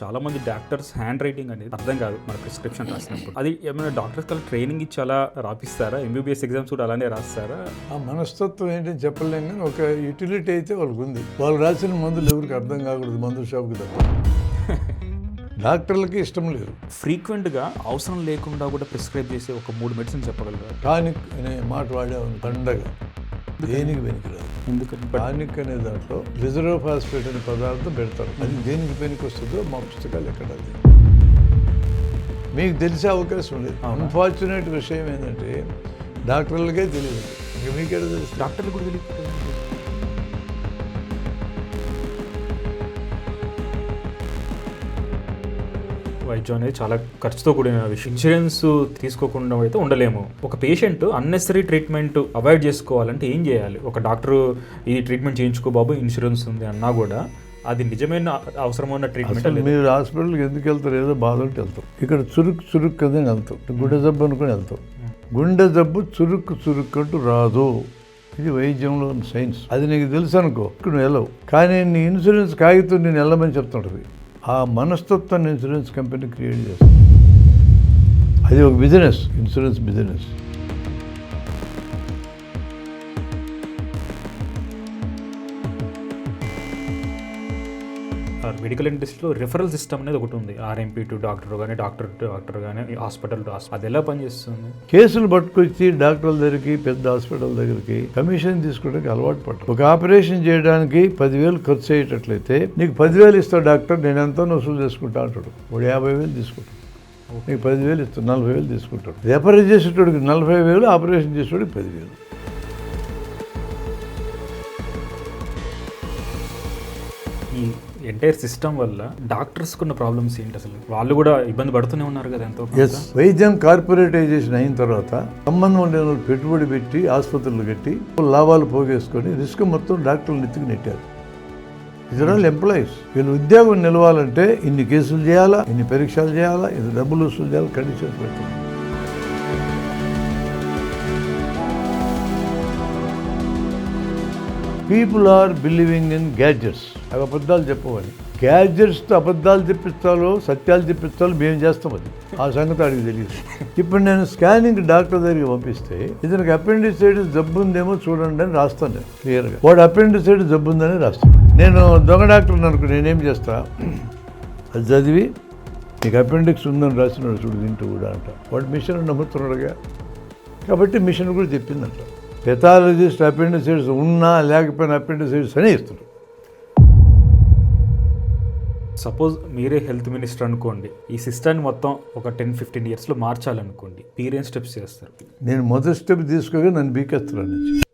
చాలా మంది doctors hand writing అనేది అర్థం కాదు మన ప్రిస్క్రిప్షన్ రాసినప్పుడు. అది ఏమైనా డాక్టర్స్ కల్లా ట్రైనింగ్ ఇచ్చి అలా రాపిస్తారా ఎంబీబీఎస్ ఎగ్జామ్స్ కూడా అలానే రాస్తారా? ఆ మనస్తత్వం ఏంటని చెప్పలేం కానీ ఒక యూటిలిటీ అయితే వాళ్ళకి ఉంది. వాళ్ళు రాసిన మందులు ఎవరికి అర్థం కాకూడదు మందుల షాప్కి తప్ప. డాక్టర్లకి ఇష్టం లేదు. ఫ్రీక్వెంట్గా అవసరం లేకుండా కూడా ప్రిస్క్రైబ్ చేసే ఒక మూడు మెడిసిన్ చెప్పగలరా? టానిక్ అనే మాట వాడేవాళ్ళు పండగ. దేనికి పనికిరాదు? ఎందుకంటే టానిక్ అనే దాంట్లో రిజర్వ్ ఫాస్ఫేట్ అనే పదార్థం పెడతారు. అది దేనికి పనికి వస్తుందో మా పుస్తకాలు ఎక్కడ లేదు. మీకు తెలిసే అవకాశం లేదు. అన్ఫార్చునేట్ విషయం ఏంటంటే డాక్టర్లకే తెలియదు. ఇంకా మీకెడ తెలుసు డాక్టర్లు కూడా తెలియదు. వైద్యం అనేది చాలా ఖర్చుతో కూడిన విషయం. ఇన్సూరెన్స్ తీసుకోకుండా అయితే ఉండలేము. ఒక పేషెంట్ అన్నెసరీ ట్రీట్మెంట్ అవాయిడ్ చేసుకోవాలంటే ఏం చేయాలి? ఒక డాక్టర్ ఇది ట్రీట్మెంట్ చేయించుకో బాబు ఇన్సూరెన్స్ ఉంది అన్నా కూడా అది నిజమైన అవసరమైన ట్రీట్మెంట్ మీరు హాస్పిటల్కి ఎందుకు వెళ్తారు? ఏదో బాధ ఉంటే వెళ్తాం. ఇక్కడ చురుకు చురుకు కదా వెళ్తాం. గుండె జబ్బు అనుకుని వెళ్తాం. గుండె జబ్బు చురుకు చురుకు అంటూ రాదు. ఇది వైద్యంలో సైన్స్ అది నీకు తెలుసు అనుకో ఇక్కడ నువ్వు వెళ్ళవు. కానీ నీ ఇన్సూరెన్స్ కాగితం నేను వెళ్ళమని చెప్తుంటుంది. ఆ మనస్తత్వాన్ని ఇన్సూరెన్స్ కంపెనీ క్రియేట్ చేస్తుంది. అది ఒక బిజినెస్ ఇన్సూరెన్స్ బిజినెస్ మెడికల్ ఇండస్ట్రీలో రిఫరల్ సిస్టమ్ అనేది ఒకటి ఉంది. ఆర్ఎంపీ టు డాక్టర్ కానీ డాక్టర్ టు డాక్టర్ కానీ హాస్పిటల్ టు హాస్పిటల్ అది ఎలా పనిచేస్తుంది? కేసులు పట్టుకొచ్చి డాక్టర్ల దగ్గరికి పెద్ద హాస్పిటల్ దగ్గరికి కమిషన్ తీసుకోవడానికి అలవాటు పడ్డారు ఒక ఆపరేషన్ చేయడానికి పదివేలు ఖర్చు అయ్యేటట్లయితే నీకు పదివేలు ఇస్తా డాక్టర్ నేను ఎంతో వసూలు చేసుకుంటా అంటాడు. వాడు యాభై వేలు తీసుకుంటాడు. నీకు పదివేలు ఇస్తాడు నలభై వేలు తీసుకుంటాడు. రెఫర్ చేసేటోడికి నలభై వేలు ఆపరేషన్ చేసేటోడికి పదివేలు. ఈ ఎంటైర్ సిస్టమ్ వల్ల డాక్టర్స్ కున్న ప్రాబ్లమ్స్ ఏంటి అసలు? వాళ్ళు కూడా ఇబ్బంది పడుతూనే ఉన్నారు కదా ఎంతో వైద్యం కార్పొరేటైజేషన్ అయిన తర్వాత సంబంధం ఉండే పెట్టుబడి పెట్టి ఆసుపత్రులు కట్టి లాభాలు పోగేసుకొని రిస్క్ మొత్తం డాక్టర్లు నెత్తికి నెట్టారు. ఇతర ఎంప్లాయీస్ వీళ్ళు ఉద్యోగం నిలవాలంటే ఇన్ని కేసులు చేయాలా? ఇన్ని పరీక్షలు చేయాలా? ఇది డబ్బులు వసూలు చేయాలి? కండిషన్స్ పెట్టారు people are believing in gadgets అవి అబద్ధాలు చెప్పవాలి గ్యాడ్జెట్స్తో అబద్ధాలు తెప్పిస్తాలో సత్యాలు తెప్పిస్తాలో మేము చేస్తాం అది? ఆ సంగతి అడిగి తెలియదు ఇప్పుడు నేను స్కానింగ్ డాక్టర్ దగ్గరికి పంపిస్తే ఇతనికి అపెండిసైటిస్ జబ్బు ఉందేమో చూడండి అని రాస్తాను నేను క్లియర్గా వాడు అపెండిసైటిస్ జబ్బు ఉందని రాస్తాను నేను దొంగ డాక్టర్ అనుకో నేనేం చేస్తా? అది చదివి నీకు అపెండిక్స్ ఉందని రాసినాడు చూడు తింటూ కూడా అంట. వాడు మిషన్ నమ్ముతున్నాడుగా. కాబట్టి మిషన్ కూడా చెప్పిందంట. పెథాలజిస్ట్ అపెండిసైడ్స్ ఉన్నా లేకపోయినా అపెండిసైడ్స్ అని ఇస్తాడు సపోజ్ మీరే హెల్త్ మినిస్టర్ అనుకోండి ఈ సిస్టమ్ని మొత్తం ఒక టెన్ ఫిఫ్టీన్ ఇయర్స్లో మార్చాలనుకోండి మీరేం స్టెప్స్ చేస్తారు. నేను మొదటి స్టెప్ తీసుకోగా నన్ను బీకేస్తున్నాను నుంచి